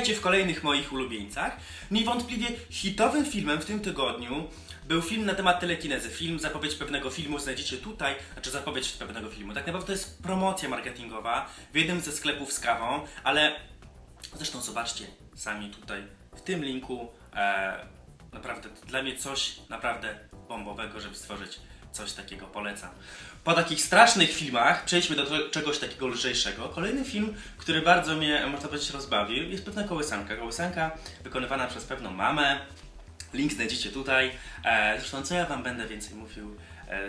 Witajcie w kolejnych moich ulubieńcach. Niewątpliwie hitowym filmem w tym tygodniu był film na temat telekinezy. Film, zapowiedź pewnego filmu znajdziecie tutaj, znaczy zapowiedź pewnego filmu. Tak naprawdę to jest promocja marketingowa w jednym ze sklepów z kawą, ale zresztą zobaczcie sami tutaj w tym linku. E, naprawdę dla mnie coś naprawdę bombowego, żeby stworzyć coś takiego. Polecam. Po takich strasznych filmach przejdźmy do czegoś takiego lżejszego. Kolejny film, który bardzo mnie, można powiedzieć, rozbawił, jest pewna kołysanka. Kołysanka wykonywana przez pewną mamę. Link znajdziecie tutaj. E, zresztą co ja wam będę więcej mówił. E,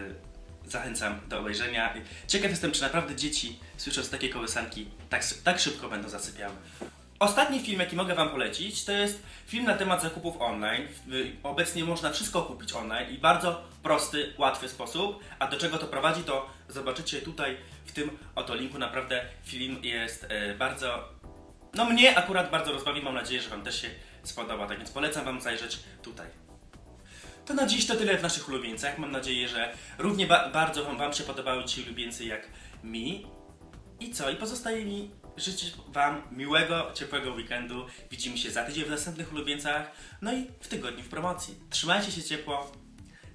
zachęcam do obejrzenia. Ciekaw jestem, czy naprawdę dzieci słysząc takie kołysanki tak, tak szybko będą zasypiały. Ostatni film, jaki mogę Wam polecić, to jest film na temat zakupów online. Obecnie można wszystko kupić online i bardzo prosty, łatwy sposób. A do czego to prowadzi, to zobaczycie tutaj w tym oto linku. Naprawdę film jest e, bardzo. No mnie akurat bardzo rozbawi. Mam nadzieję, że Wam też się spodoba. Tak więc polecam Wam zajrzeć tutaj. To na dziś to tyle w naszych ulubieńcach. Mam nadzieję, że równie ba- bardzo wam się podobały ci ulubieńcy jak mi. I co? I pozostaje mi życzyć Wam miłego, ciepłego weekendu. Widzimy się za tydzień w następnych ulubieńcach. No i w tygodniu w promocji. Trzymajcie się ciepło.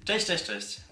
Cześć, cześć, cześć.